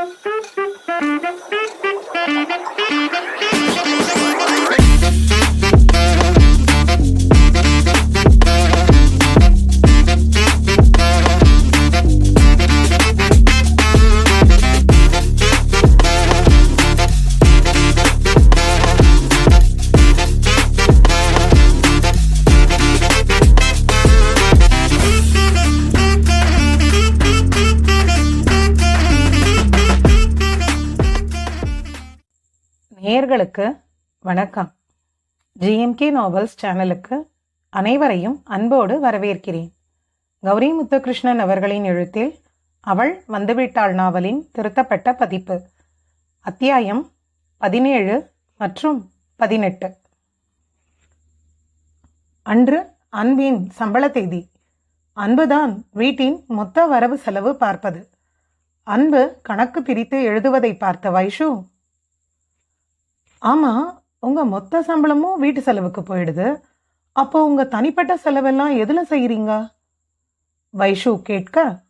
Thank you. வணக்கம். GMK novels சேனலுக்கு அனைவரையும் அன்போடு வரவேற்கிறேன். கௌரி முத்துகிருஷ்ணன் அவர்களின் எழுத்தில் அவள் வந்துவிட்டாள் நாவலின் திருத்தப்பட்ட பதிப்பு. அத்தியாயம் பதினேழு மற்றும் பதினெட்டு. அன்று அன்பின் சம்பள தேதி. அன்புதான் வீட்டின் மொத்த வரவு செலவு பார்ப்பது. அன்பு கணக்கு பிரித்து எழுதுவதை பார்த்த வைஷு ஆமா உங்கள் மொத்த சம்பளமும் வீட்டு செலவுக்கு போயிடுது. அப்போ உங்கள் தனிப்பட்ட செலவெல்லாம் எதில் செய்கிறீங்க வைஷு கேட்க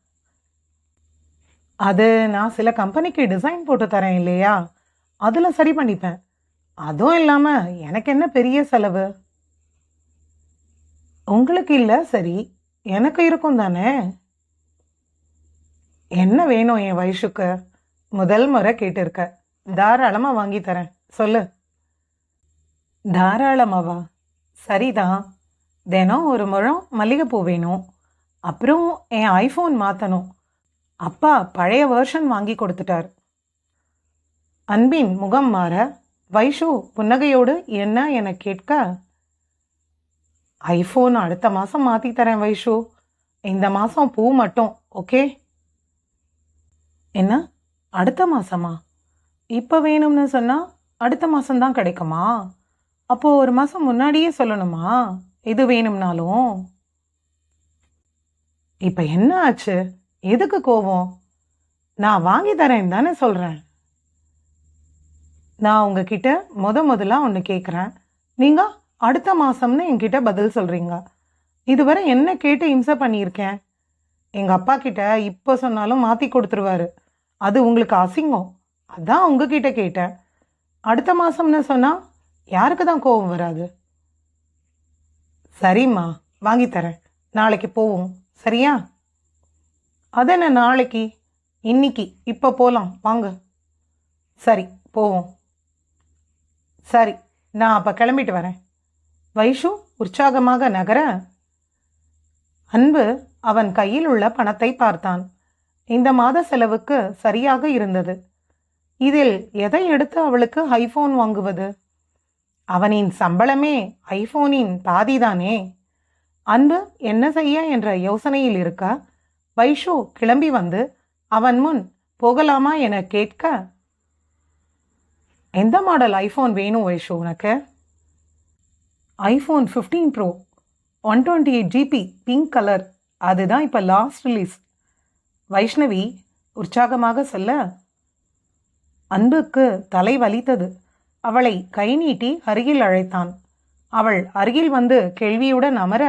அது நான் சில கம்பெனிக்கு டிசைன் போட்டு தரேன் இல்லையா? அதில் சரி பண்ணிப்பேன். அதுவும் இல்லாமல் எனக்கு என்ன பெரிய செலவு? உங்களுக்கு இல்லை சரி. எனக்கு இருக்கும் தானே? என்ன வேணும் என் வயசுக்கு முதல் முறை கேட்டிருக்க. தாராளமாக வாங்கி தரேன். சொல்லு. தாராளமாவா? சரிதான் தினம் ஒரு முழம் மல்லிகைப்பூ வேணும். அப்புறம் என் ஐஃபோன் மாற்றணும் அப்பா பழைய வேர்ஷன் வாங்கி கொடுத்துட்டார். அன்பின் முகம் மாற வைஷு புன்னகையோடு என்ன என கேட்க? ஐஃபோன் அடுத்த மாதம் மாற்றி தரேன் வைஷு. இந்த மாதம் பூ மட்டும் ஓகே? என்ன? அடுத்த மாதமா இப்போ வேணும்னு சொன்னால் அடுத்த மாதம்தான் கிடைக்குமா? அப்போது ஒரு மாதம் முன்னாடியே சொல்லணுமா? எது வேணும்னாலும். இப்போ என்ன ஆச்சு? எதுக்கு கோவம் நான் வாங்கி தரேன் தானே சொல்கிறேன் நான் உங்ககிட்ட முத முதல்ல ஒன்று கேட்குறேன் நீங்கள் அடுத்த மாதம்னு என்கிட்ட பதில் சொல்கிறீங்க இதுவரை என்ன கேட்டு இம்சை பண்ணியிருக்கேன்? எங்கள் அப்பா கிட்ட இப்போ சொன்னாலும் மாற்றி கொடுத்துருவாரு. அது உங்களுக்கு அசிங்கம். அதான் உங்ககிட்ட கேட்டேன். அடுத்த மாதம்னு சொன்னால் யாருக்கு தான் கோபம் வராது? சரிம்மா வாங்கித்தரேன். நாளைக்கு போவோம். சரியா? அதென்ன நாளைக்கு? இன்னைக்கு. இப்போ போகலாம் வாங்க. சரி போவோம். சரி நான் அப்போ கிளம்பிட்டு வரேன். வைஷு உற்சாகமாக நகர அன்பு அவன் கையில் உள்ள பணத்தை பார்த்தான். இந்த மாத செலவுக்கு சரியாக இருந்தது. இதில் எதை எடுத்து அவளுக்கு ஐஃபோன் வாங்குவது? அவனின் சம்பளமே ஐஃபோனின் பாதிதானே? அன்பு என்ன செய்ய என்ற யோசனையில் இருக்க வைஷு கிளம்பி வந்து அவன் முன் போகலாமா என கேட்க எந்த மாடல் ஐஃபோன் வேணும் வைஷு உனக்கு? IPhone fifteen pro one twenty eight GB pink colour அதுதான் இப்போ லாஸ்ட் ரிலீஸ் வைஷ்ணவி உற்சாகமாக சொல்ல அன்புக்கு தலை வலித்தது. அவளை கை நீட்டி அருகில் அழைத்தான். அவள் அருகில் வந்து கேள்வியுடன் அமர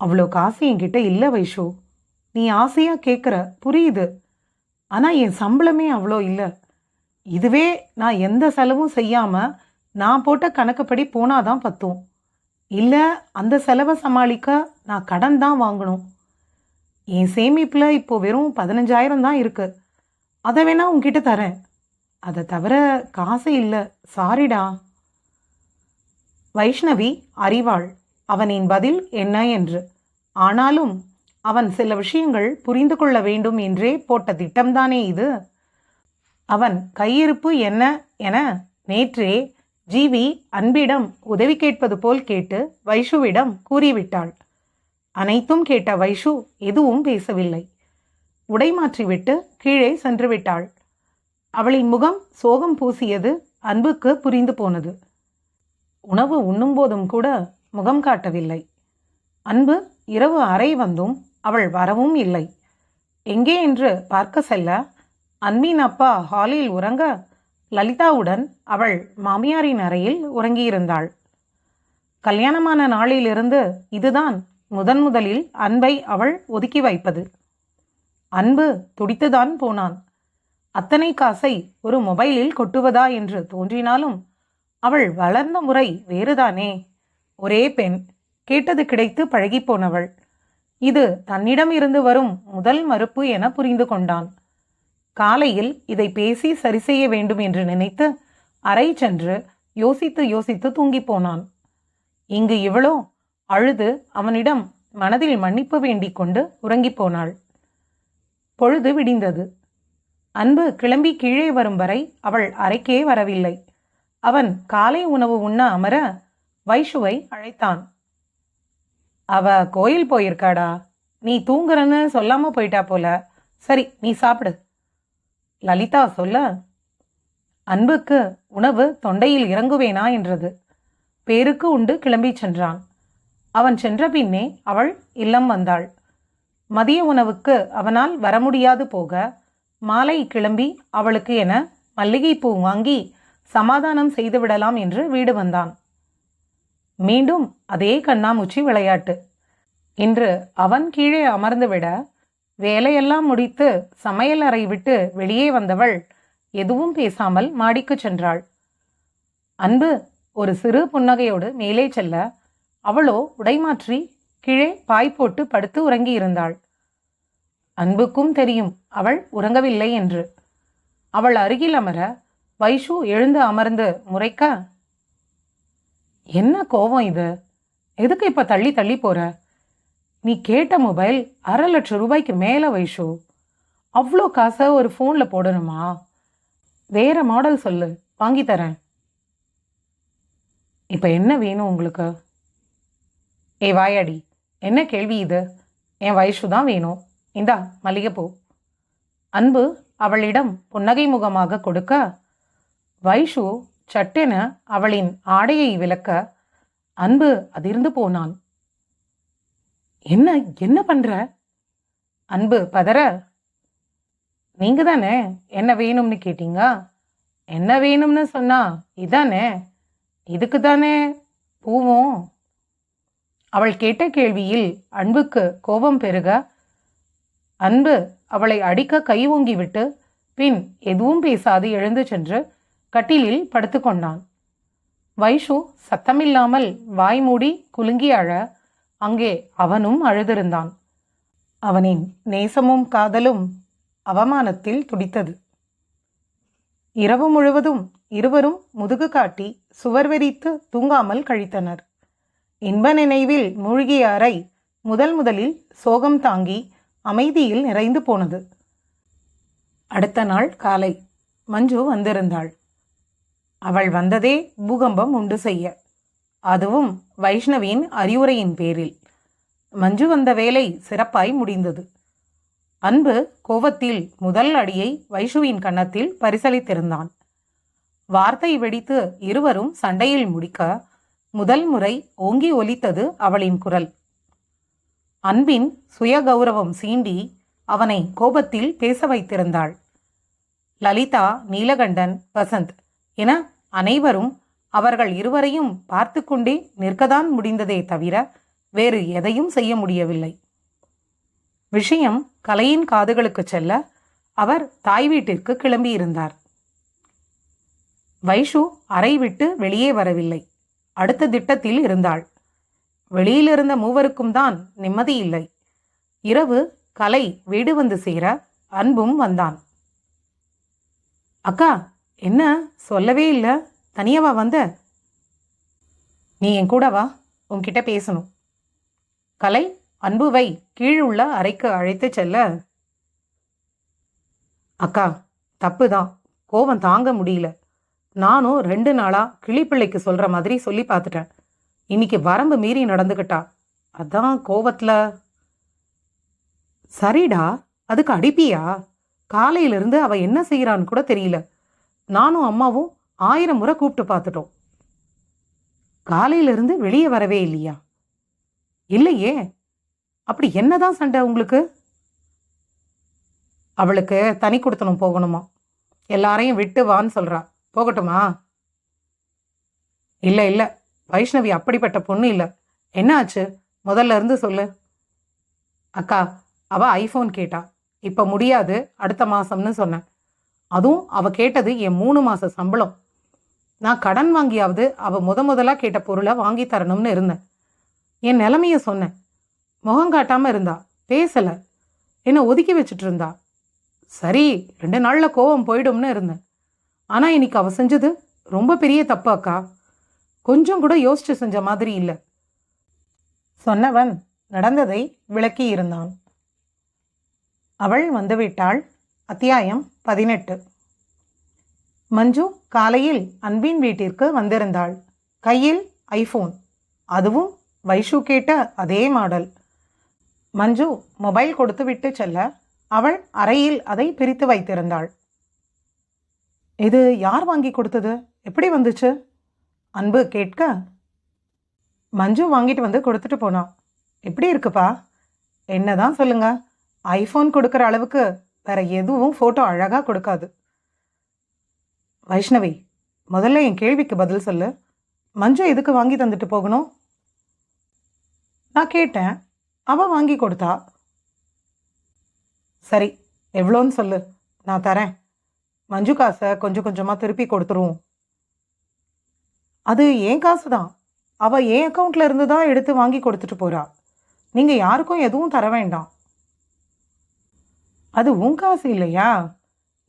அவ்வளோ காசு என்கிட்ட இல்லை வைஷு. நீ ஆசையாக கேட்குற புரியுது. ஆனால் என் சம்பளமே அவ்வளோ இல்லை. இதுவே நான் எந்த செலவும் செய்யாமல் நான் போட்ட கணக்குப்படி போனாதான் பத்தும். இல்லை அந்த செலவை சமாளிக்க நான் கடன் தான் வாங்கணும். என் சேமிப்பில் இப்போ வெறும் பதினஞ்சாயிரம் தான் இருக்குது அதை வேணால் உங்ககிட்ட தரேன். அதை தவிர காசு இல்லை. சாரிடா வைஷ்ணவி அறிவாள். அவனின் பதில் என்ன என்று. ஆனாலும் அவன் சில விஷயங்கள் புரிந்து கொள்ள வேண்டும் என்றே போட்ட திட்டம்தானே இது. அவன் கையிருப்பு என்ன என நேற்றே ஜீவி அன்பிடம் உதவி கேட்பது போல் கேட்டு வைஷுவிடம் கூறிவிட்டாள். அனைத்தும் கேட்ட வைஷு எதுவும் பேசவில்லை. உடை மாற்றிவிட்டு கீழே சென்று விட்டாள். அவளின் முகம் சோகம் பூசியது அன்புக்கு புரிந்து போனது. உணவு உண்ணும்போதும் கூட முகம் காட்டவில்லை. அன்பு இரவு அறை வந்தும் அவள் வரவும் இல்லை. எங்கே என்று பார்க்க செல்ல? அன்பின் அப்பா ஹாலில் உறங்க? லலிதாவுடன் அவள் மாமியாரின் அறையில் உறங்கியிருந்தாள். கல்யாணமான நாளிலிருந்து இதுதான் முதன் முதலில் அன்பை அவள் ஒதுக்கி வைப்பது. அன்பு துடித்துதான் போனான். அத்தனை காசை ஒரு மொபைலில் கொட்டுவதா என்று தோன்றினாலும் அவள் வளர்ந்த முறை வேறுதானே. ஒரே பெண். கேட்டது கிடைத்து பழகிப்போனவள். இது தன்னிடம் இருந்து வரும் முதல் மறுப்பு என புரிந்து கொண்டான். காலையில் இதை பேசி சரி செய்ய வேண்டும் என்று நினைத்து அறை சென்று யோசித்து யோசித்து தூங்கிப் போனான். இங்கு இவளோ அழுது அவனிடம் மனதில் மன்னிப்பு வேண்டிக் கொண்டு உறங்கிப் போனாள். பொழுது விடிந்தது. அன்பு கிளம்பி கீழே வரும் வரை அவள் அறைக்கே வரவில்லை. அவன் காலை உணவு உண்ண அமர வைஷுவை அழைத்தான். அவ கோயில் போயிருக்காடா? நீ தூங்குறன்னு சொல்லாம போயிட்டா போல. சரி நீ சாப்பிடு. லலிதா சொல்ல அன்புக்கு உணவு தொண்டையில் இறங்குவேனா? என்றது. பேருக்கு உண்டு கிளம்பி சென்றான். அவன் சென்ற பின்னே அவள் இல்லம் வந்தாள். மதிய உணவுக்கு அவனால் வர முடியாது போக மாலை கிளம்பி அவளுக்கு என மல்லிகைப்பூ வாங்கி சமாதானம் செய்துவிடலாம் என்று வீடு வந்தான். மீண்டும் அதே கண்ணாமூச்சி விளையாட்டு. இன்று அவன் கீழே அமர்ந்துவிட வேலையெல்லாம் முடித்து சமையல் அறை விட்டு வெளியே வந்தவள் எதுவும் பேசாமல் மாடிக்குச் சென்றாள். அன்பு ஒரு சிறு புன்னகையோடு மேலே செல்ல அவளோ உடைமாற்றி கீழே பாய் போட்டு படுத்து உறங்கியிருந்தாள். அன்புக்கும் தெரியும் அவள் உறங்கவில்லை என்று. அவள் அருகில் அமர வைஷு எழுந்து அமர்ந்து முறைக்க? என்ன கோவம் இது? எதுக்கு இப்ப தள்ளி தள்ளி போற? நீ கேட்ட மொபைல் அரை லட்சம் ரூபாய்க்கு மேல வைஷு. அவ்வளோ காசை ஒரு ஃபோனில் போடணுமா? வேற மாடல் சொல்லு வாங்கி தரேன். இப்போ என்ன வேணும் உங்களுக்கு? ஏ வாயாடி என்ன கேள்வி இது? என் வைஷு தான் வேணும். இந்தா மல்லிகைப்பூ அன்பு அவளிடம் புன்னகை முகமாக கொடுக்க வைஷு சட்டென அவளின் ஆடையை விலக்க அன்பு அதிர்ந்து போனான். என்ன என்ன பண்ற? அன்பு பதற. நீங்க தானே என்ன வேணும்னு கேட்டீங்க? என்ன வேணும்னு சொன்னா இதானே இதுக்கு தானே பூவும். அவள் கேட்ட கேள்வியில் அன்புக்கு கோபம் பெருக அன்பு அவளை அடிக்க கை ஓங்கிவிட்டு பின் எதுவும் பேசாது எழுந்து சென்று கட்டிலில் படுத்துக்கொண்டான் வைஷு சத்தமில்லாமல் வாய் மூடி குலுங்கி அழ அங்கே அவனும் அழுதிருந்தான். அவனின் நேசமும் காதலும் அவமானத்தில் துடித்தது. இரவு முழுவதும் இருவரும் முதுகு காட்டி சுவர் வெறித்து தூங்காமல் கழித்தனர். இன்ப நினைவில் மூழ்கிய அறை முதல் முதலில் சோகம் தாங்கி அமைதியில் நிறைந்து போனது. அடுத்த நாள் காலை மஞ்சு வந்திருந்தாள். அவள் வந்ததே பூகம்பம் உண்டு செய்ய. அதுவும் வைஷ்ணவியின் அறிவுரையின் பேரில். மஞ்சு வந்த வேலை சிறப்பாய் முடிந்தது. அன்பு கோவத்தில் முதல் அடியை வைஷுவின் கன்னத்தில் பரிசளித்திருந்தான். வார்த்தை வெடித்து இருவரும் சண்டையில் முடிக்க முதல் முறை ஓங்கி ஒலித்தது அவளின் குரல். அன்பின் சுயகௌரவம் சீண்டி அவனை கோபத்தில் பேச வைத்திருந்தாள். லலிதா நீலகண்டன் வசந்த் என அனைவரும் அவர்கள் இருவரையும் பார்த்து கொண்டே நிற்கத்தான் முடிந்ததே தவிர வேறு எதையும் செய்ய முடியவில்லை. விஷயம் கலையின் காதுகளுக்கு செல்ல அவர் தாய் வீட்டிற்கு கிளம்பியிருந்தார். வைஷு அறை விட்டு வெளியே வரவில்லை. அடுத்த திட்டத்தில் இருந்தாள். வெளியிலிருந்த மூவருக்கும் தான் நிம்மதி இல்லை. இரவு கலை வீடு வந்து சேர அன்பும் வந்தான். அக்கா என்ன? சொல்லவே இல்லை. தனியாவா வந்த. நீ என் கூட வா. உன்கிட்ட பேசணும். கலை அன்புவை கீழுள்ள அறைக்கு அழைத்து செல்ல. அக்கா தப்பு தான் கோவம் தாங்க முடியல. நானும் ரெண்டு நாளா கிளிப்பிள்ளைக்கு சொல்ற மாதிரி சொல்லி பார்த்துட்டேன். இன்னைக்கு வரம்பு மீறி நடந்துக்கிட்டா அதான் கோவத்தில். சரிடா அதுக்கு அடிப்பியா? காலையிலிருந்து அவ என்ன செய்யறான்னு கூட தெரியல. நானும் அம்மாவும் ஆயிரம் முறை கூப்பிட்டு பார்த்துட்டோம். காலையிலிருந்து வெளியே வரவே இல்லையா? இல்லையே. அப்படி என்னதான் சண்டை உங்களுக்கு? அவளுக்கு தனி கொடுத்தனும் போகணுமா? எல்லாரையும் விட்டு வான்னு சொல்றா. போகட்டுமா? இல்லை இல்லை. வைஷ்ணவி அப்படிப்பட்ட பொண்ணு இல்லை. என்ன ஆச்சு முதல்ல இருந்து சொல்லு. அக்கா அவ ஐஃபோன் கேட்டா. இப்ப முடியாது அடுத்த மாசம்னு சொன்னேன். அதுவும் அவ கேட்டது என் மூணு மாச சம்பளம். நான் கடன் வாங்கியாவது அவ முத முதலா கேட்ட பொருளை வாங்கி தரணும்னு இருந்தேன். என் நிலைமைய சொன்னேன். முகம் காட்டாம இருந்தா பேசல. என்னை ஒதுக்கி வச்சுட்டு இருந்தா. சரி ரெண்டு நாள்ல கோவம் போயிடும்னு இருந்தேன். ஆனா இன்னைக்கு அவ செஞ்சது ரொம்ப பெரிய தப்பு அக்கா. கொஞ்சம் கூட யோசிச்சு செஞ்ச மாதிரி இல்லை. சொன்னவன் நடந்ததை விளக்கி இருந்தான் அவள் வந்துவிட்டாள். அத்தியாயம் பதினெட்டு. மஞ்சு காலையில் அன்பின் வீட்டிற்கு வந்திருந்தாள். கையில் ஐஃபோன் அதுவும் வைஷு கேட்ட அதே மாடல். மஞ்சு மொபைல் கொடுத்துவிட்டு செல்ல அவள் அறையில் அதை பிரித்து வைத்திருந்தாள். இது யார் வாங்கி கொடுத்தது? எப்படி வந்துச்சு? அன்பு கேட்க மஞ்சு வாங்கிட்டு வந்து கொடுத்துட்டு போனான் எப்படி இருக்குப்பா? என்ன தான் சொல்லுங்க. ஐஃபோன் கொடுக்குற அளவுக்கு வேற எதுவும் ஃபோட்டோ அழகாக கொடுக்காது. வைஷ்ணவி முதல்ல என் கேள்விக்கு பதில் சொல்லு. மஞ்சு எதுக்கு வாங்கி தந்துட்டு போகணும்? நான் கேட்டேன். அவள் வாங்கி கொடுத்தா. சரி எவ்வளோன்னு சொல்லு. நான் தரேன். மஞ்சு காசை கொஞ்சம் கொஞ்சமாக திருப்பி கொடுத்துருவோம். அது ஏன் காசு தான் அவள் என் அக்கௌண்ட்டில் இருந்து தான் எடுத்து வாங்கி கொடுத்துட்டு போகிறாள் நீங்கள் யாருக்கும் எதுவும் தர வேண்டாம். அது உன் காசு இல்லையா?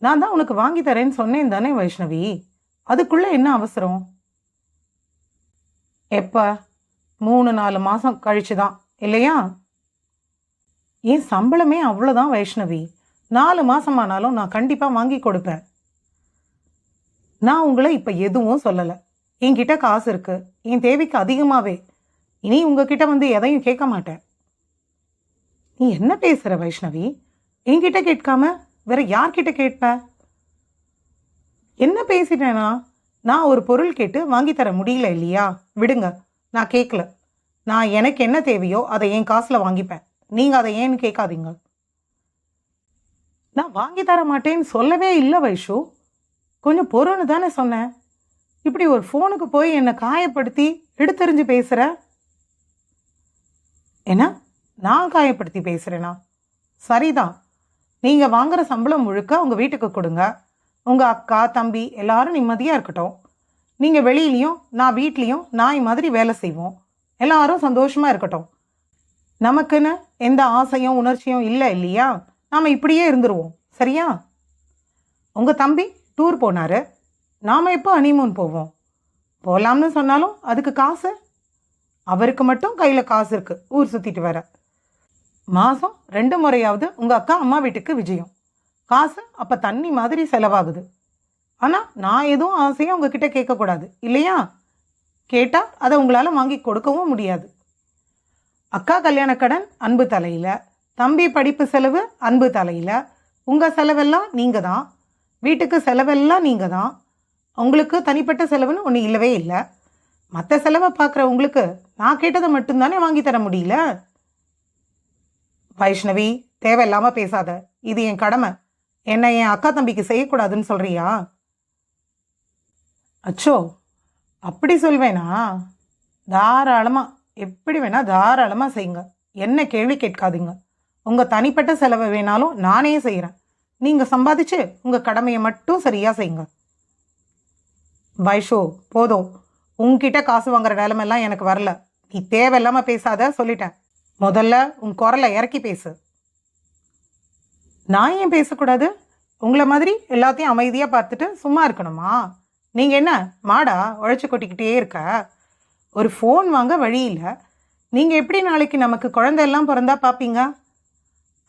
நான் தான் உனக்கு வாங்கி தரேன்னு சொன்னேன் தானே வைஷ்ணவி? அதுக்குள்ளே என்ன அவசரம்? எப்போ மூணு நாலு மாதம் கழிச்சு தான் இல்லையா? என் சம்பளமே அவ்வளோதான் வைஷ்ணவி. நாலு மாதமானாலும் நான் கண்டிப்பாக வாங்கி கொடுப்பேன். நான் உங்களை இப்போ எதுவும் சொல்லலை. என்கிட்ட காசு இருக்கு. என் தேவைக்கு அதிகமாகவே இனி உங்ககிட்ட வந்து எதையும் கேட்க மாட்டேன். நீ என்ன பேசுற வைஷ்ணவி? என்கிட்ட கேட்காம வேற யார்கிட்ட கேட்ப? என்ன பேசிட்டேனா? நான் ஒரு பொருள் கேட்டு வாங்கி தர முடியல இல்லையா? விடுங்க நான் கேட்கல நான் எனக்கு என்ன தேவையோ அதை என் காசில் வாங்கிப்பேன். நீங்கள் அதை ஏன்னு கேட்காதீங்க? நான் வாங்கி தர மாட்டேன்னு சொல்லவே இல்லை வைஷு. கொஞ்சம் பொருள்னு தானே சொன்னேன். இப்படி ஒரு ஃபோனுக்கு போய் என்னை காயப்படுத்தி எடுத்தெறிஞ்சு பேசுகிற என்ன? நான் காயப்படுத்தி பேசுகிறேனா சரிதான் நீங்கள் வாங்குகிற சம்பளம் முழுக்க உங்கள் வீட்டுக்கு கொடுங்க. உங்கள் அக்கா தம்பி எல்லாரும் நிம்மதியாக இருக்கட்டும். நீங்கள் வெளியிலையும் நான் வீட்லேயும் நாய் மாதிரி வேலை செய்வோம். எல்லாரும் சந்தோஷமாக இருக்கட்டும். நமக்குன்னு எந்த ஆசையும் உணர்ச்சியும் இல்லை இல்லையா? நாம் இப்படியே இருந்துருவோம். சரியா? உங்கள் தம்பி டூர் போனார். நாம் எப்போ ஹனிமூன் போவோம்? போகலாம்னு சொன்னாலும் அதுக்கு காசு? அவருக்கு மட்டும் கையில் காசு இருக்குது ஊர் சுற்றிட்டு வர மாதம் ரெண்டு முறையாவது உங்கள் அக்கா அம்மா வீட்டுக்கு விஜயம். காசு அப்போ தண்ணி மாதிரி செலவாகுது. ஆனால் நான் எதுவும் ஆசையாக உங்ககிட்ட கேட்கக்கூடாது. இல்லையா? கேட்டால் அதை உங்களால் வாங்கி கொடுக்கவும் முடியாது. அக்கா கல்யாண கடன் அன்பு தலையில். தம்பி படிப்பு செலவு அன்பு தலையில். உங்கள் செலவெல்லாம் நீங்கள் தான் வீட்டுக்கு செலவெல்லாம் நீங்கள் தான் உங்களுக்கு தனிப்பட்ட செலவுன்னு ஒன்று இல்லவே இல்லை. மற்ற செலவை பார்க்குற உங்களுக்கு நான் கேட்டதை மட்டும்தானே வாங்கி தர முடியல? வைஷ்ணவி தேவையில்லாமல் பேசாத. இது என் கடமை. என்னை என் அக்கா தம்பிக்கு செய்யக்கூடாதுன்னு சொல்கிறியா அச்சோ அப்படி சொல்வேனா? தாராளமாக எப்படி வேணால் தாராளமாக செய்யுங்க. என்ன கேள்வி கேட்காதீங்க. உங்கள் தனிப்பட்ட செலவை வேணாலும் நானே செய்கிறேன் நீங்கள் சம்பாதிச்சு உங்கள் கடமையை மட்டும் சரியாக செய்யுங்க. வைஷோ போதும். உங்ககிட்ட காசு வாங்குற நிலமெல்லாம் எனக்கு வரல. நீ தேவையில்லாமல் பேசாத சொல்லிட்டேன். முதல்ல உன் குரலை இறக்கி பேசு. நான் ஏன் பேசக்கூடாது? உங்களை மாதிரி எல்லாத்தையும் அமைதியாக பார்த்துட்டு சும்மா இருக்கணுமா? நீங்கள் என்ன மாடா உழைச்சி கொட்டிக்கிட்டே இருக்க? ஒரு ஃபோன் வாங்க வழி இல்லை. நீங்கள் எப்படி நாளைக்கு நமக்கு குழந்தையெல்லாம் பிறந்தா பார்ப்பீங்க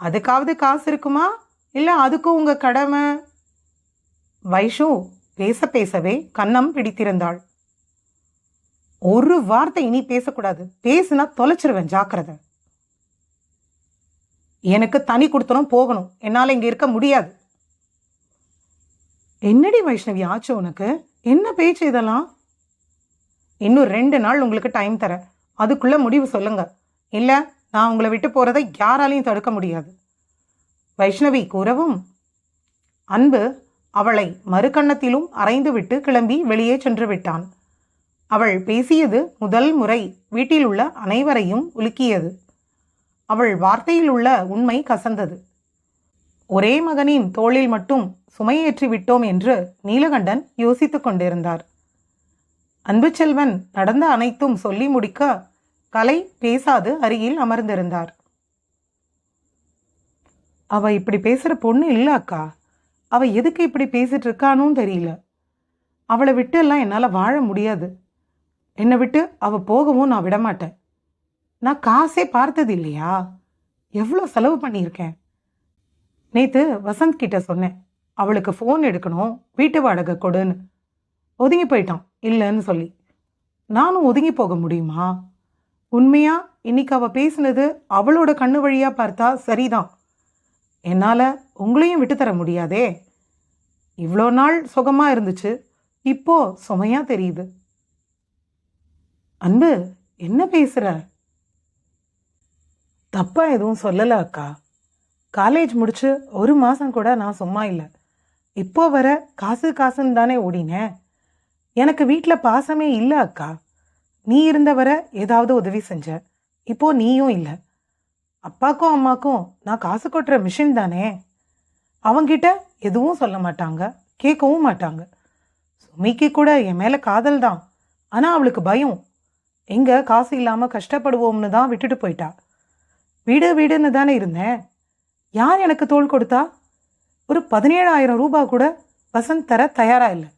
அதுக்காவது காசு இருக்குமா? இல்லை அதுக்கும் உங்கள் கடமை? வைஷு பேச பேசவே கன்னம் பிடித்திருந்தாள். ஒரு வார்த்தை இனி பேசக்கூடாது. பேசுனா தொலைச்சிருவேன் ஜாக்கிரதை. எனக்கு தனி கொடுத்தனும் போகணும். என்னால் இங்கே இருக்க முடியாது. என்னடி வைஷ்ணவி ஆச்சு உனக்கு? என்ன பேச்சு இதெல்லாம்? இன்னும் ரெண்டு நாள் உங்களுக்கு டைம் தரேன் அதுக்குள்ள முடிவு சொல்லுங்க. இல்லை நான் உங்களை விட்டு போறதை யாராலையும் தடுக்க முடியாது. வைஷ்ணவி கூறவும் அன்பு அவளை மறுகண்ணத்திலும் அரைந்துவிட்டு கிளம்பி வெளியே சென்று விட்டான். அவள் பேசியது முதல் முறை வீட்டில் உள்ள அனைவரையும் உலுக்கியது. அவள் வார்த்தையில் உள்ள உண்மை கசந்தது. ஒரே மகனின் தோளில் மட்டும் சுமையேற்றி விட்டோம் என்று நீலகண்டன் யோசித்துக் கொண்டிருந்தார். அன்பு செல்வன் நடந்த அனைத்தும் சொல்லி முடிக்க கலை பேசாது அருகில் அமர்ந்திருந்தார். அவ இப்படி பேசுற பொண்ணு இல்ல அக்கா. அவள் எதுக்கு இப்படி பேசிட்டு இருக்கானும் தெரியல. அவளை விட்டு எல்லாம் என்னால் வாழ முடியாது. என்னை விட்டு அவள் போகவும் நான் விடமாட்டேன். நான் காசே பார்த்தது இல்லையா? எவ்வளோ செலவு பண்ணியிருக்கேன்? நேத்து வசந்த் கிட்ட சொன்னேன் அவளுக்கு ஃபோன் எடுக்கணும் வீட்டு வாடகை கொடுன்னு. ஒதுங்கி போயிட்டான் இல்லைன்னு சொல்லி. நானும் ஒதுங்கி போக முடியுமா? உண்மையா இன்னைக்கு அவள் பேசினது அவளோட கண்ணு வழியாக பார்த்தா சரிதான். என்னால் உங்களையும் விட்டு தர முடியாதே. இவ்வளோ நாள் சுகமாக இருந்துச்சு. இப்போ சுமையாக தெரியுது. அன்பு என்ன பேசுகிற தப்பாக எதுவும் சொல்லலை அக்கா. காலேஜ் முடிச்சு ஒரு மாதம் கூட நான் சும்மா இல்லை. இப்போ வர காசு காசுன்னு தானே ஓடினேன் எனக்கு வீட்டில் பாசமே இல்லை அக்கா. நீ இருந்த வர ஏதாவது உதவி செஞ்ச. இப்போ நீயும் இல்லை. அப்பாக்கும் அம்மாக்கும் நான் காசு கொட்டுற மிஷின் தானே. அவங்கிட்ட எதுவும் சொல்ல மாட்டாங்க கேட்கவும் மாட்டாங்க. சுமிக்கு கூட என் மேலே காதல் தான். ஆனால் அவளுக்கு பயம். எங்கே காசு இல்லாமல் கஷ்டப்படுவோம்னு தான் விட்டுட்டு போயிட்டா. வீடு வீடுன்னு தானே இருந்தேன். யார் எனக்கு தோள் கொடுத்தா? ஒரு பதினேழாயிரம் ரூபாய் கூட வசந்த் தர தயாராக இல்லை.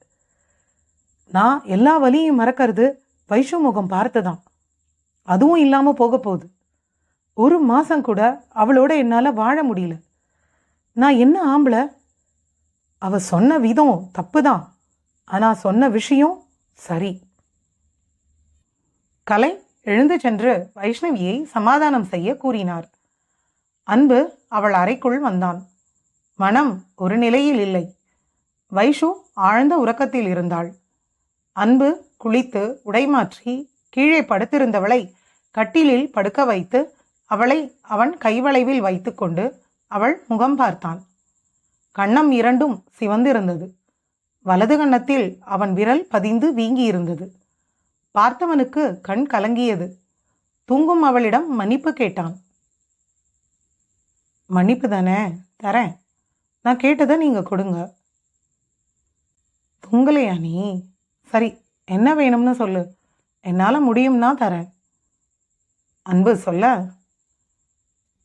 நான் எல்லா வழியும் மறக்கிறது வைஷு முகம் பார்த்து தான். அதுவும் இல்லாமல் போக போகுது. ஒரு மாதம் கூட அவளோட என்னால் வாழ முடியல. நான் என்ன ஆம்பளை? அவ சொன்ன விதம் தப்பு தான் ஆனால் சொன்ன விஷயம் சரி. கலை எழுந்து சென்று வைஷ்ணவியை சமாதானம் செய்ய கூறினார். அன்பு அவள் அறைக்குள் வந்தான். மனம் ஒரு நிலையில் இல்லை. வைஷு ஆழ்ந்த உறக்கத்தில் இருந்தாள். அன்பு குளித்து உடைமாற்றி கீழே படுத்திருந்தவளை கட்டிலில் படுக்க வைத்து அவளை அவன் கைவளைவில் வைத்துக்கொண்டு அவள் முகம் பார்த்தான். கண்ணம் இரண்டும் சிவந்திருந்தது. வலது கன்னத்தில் அவன் விரல் பதிந்து வீங்கியிருந்தது. பார்த்தவனுக்கு கண் கலங்கியது. தூங்கும் அவளிடம் மன்னிப்பு கேட்டான். மன்னிப்பு தானே? தரேன். நான் கேட்டதை நீங்கள் கொடுங்க. தூங்கலையா நீ? சரி என்ன வேணும்னு சொல்லு. என்னால் முடியும்னா தரேன். அன்பு சொல்ல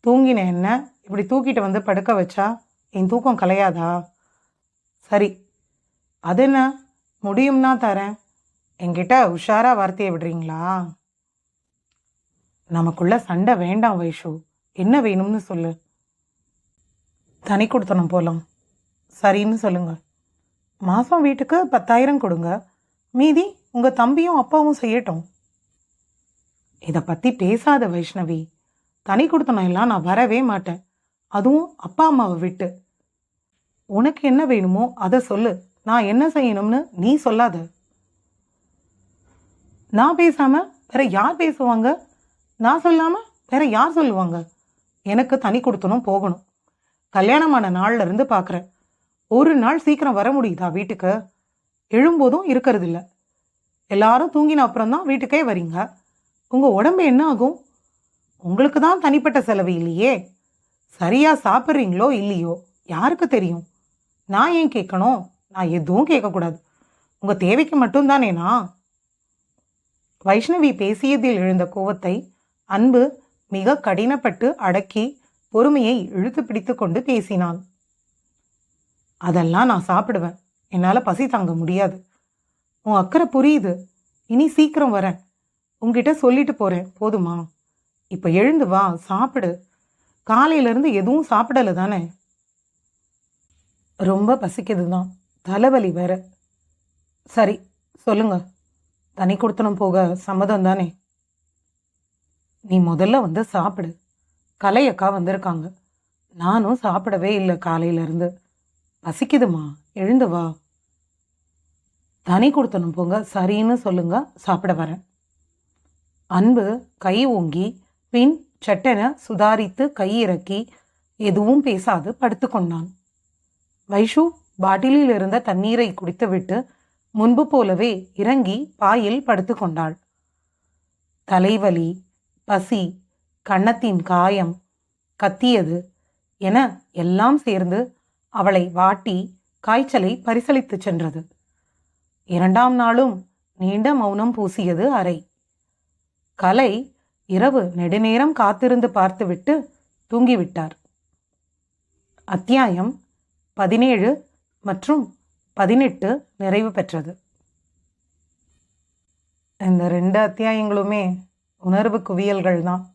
தூங்கின என்ன? இப்படி தூக்கிட்டு வந்து படுக்க வச்சா என் தூக்கம் கலையாதா? சரி அது என்ன? முடியும்னா தரேன். என்கிட்ட உஷாராக வார்த்தையை விடுறீங்களா? நமக்குள்ள சண்டை வேண்டாம் வைஷு. என்ன வேணும்னு சொல்லு. தனி கொடுத்தனும் போகலாம் சரின்னு சொல்லுங்க. மாதம் வீட்டுக்கு பத்தாயிரம் கொடுங்க. மீதி உங்கள் தம்பியும் அப்பாவும் செய்யட்டும். இதை பற்றி பேசாத வைஷ்ணவி. தனி கொடுத்தனம் எல்லாம் நான் வரவே மாட்டேன். அதுவும் அப்பா அம்மாவை விட்டு. உனக்கு என்ன வேணுமோ அதை சொல்லு. நான் என்ன செய்யணும்னு நீ சொல்லாத. நான் பேசாம வேற யார் பேசுவாங்க? நான் சொல்லாம வேற யார் சொல்லுவாங்க? எனக்கு தனி கொடுத்தனும் போகணும். கல்யாணமான நாள்ல இருந்து பார்க்குறேன் ஒரு நாள் சீக்கிரம் வர முடியுதா வீட்டுக்கு? எழும்போதும் இருக்கிறது இல்லை எல்லாரும் தூங்கின அப்புறம் தான் வீட்டுக்கே வரீங்க. உங்க உடம்பு என்ன ஆகும்? உங்களுக்கு தான் தனிப்பட்ட செலவு இல்லையே. சரியா சாப்பிட்றீங்களோ இல்லையோ யாருக்கு தெரியும்? நான் ஏன் கேட்கணும்? நான் எதுவும் கேட்கக்கூடாது. உங்க தேவைக்கு மட்டும்தானேனா வைஷ்ணவி பேசியதில் எழுந்த கோவத்தை அன்பு மிக கடினப்பட்டு அடக்கி பொறுமையை இழுத்து பிடித்து கொண்டு பேசினான். அதெல்லாம் நான் சாப்பிடுவேன். என்னால் பசி தாங்க முடியாது. உன் அக்கறை புரியுது. இனி சீக்கிரம் வரேன். உங்ககிட்ட சொல்லிட்டு போறேன். போதுமா? இப்போ எழுந்து வா சாப்பிடு. காலையிலேருந்து எதுவும் சாப்பிடல தானே? ரொம்ப பசிக்குது தான் தலைவலி வேற. சரி சொல்லுங்க. தனி கொடுத்தனம் போக சம்மதம் தானே? நீ முதல்ல வந்து சாப்பிடு. கலையக்கா வந்திருக்காங்க. நானும் சாப்பிடவே இல்லை காலையிலேருந்து. பசிக்குதுமா? எழுந்து வா. தனி கொடுத்தனும் போங்க சரின்னு சொல்லுங்க சாப்பிட வரேன். அன்பு கை ஓங்கி பின் சட்டென சுதாரித்து கையிறக்கி எதுவும் பேசாது படுத்துக்கொண்டான். வைஷு பாட்டிலில் இருந்த தண்ணீரை குடித்துவிட்டு முன்பு போலவே இறங்கி பாயில் படுத்துக்கொண்டாள். தலைவலி பசி கன்னத்தின் காயம் கத்தியது என எல்லாம் சேர்ந்து அவளை வாட்டி காய்ச்சலை பரிசளித்துச் சென்றது. இரண்டாம் நாளும் நீண்ட மௌனம் பூசியது அறை. கலை இரவு நெடுநேரம் காத்திருந்து பார்த்துவிட்டு தூங்கிவிட்டார். அத்தியாயம் பதினேழு மற்றும் பதினெட்டு நிறைவு பெற்றது. இந்த ரெண்டு அத்தியாயங்களுமே உணர்வு குவியல்கள் தான்.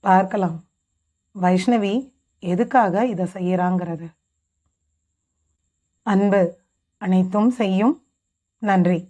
பார்க்கலாம். வைஷ்ணவி எதுக்காக இதை செய்யறாங்கிறது அன்பு அனைத்தும் செய்யும். நன்றி.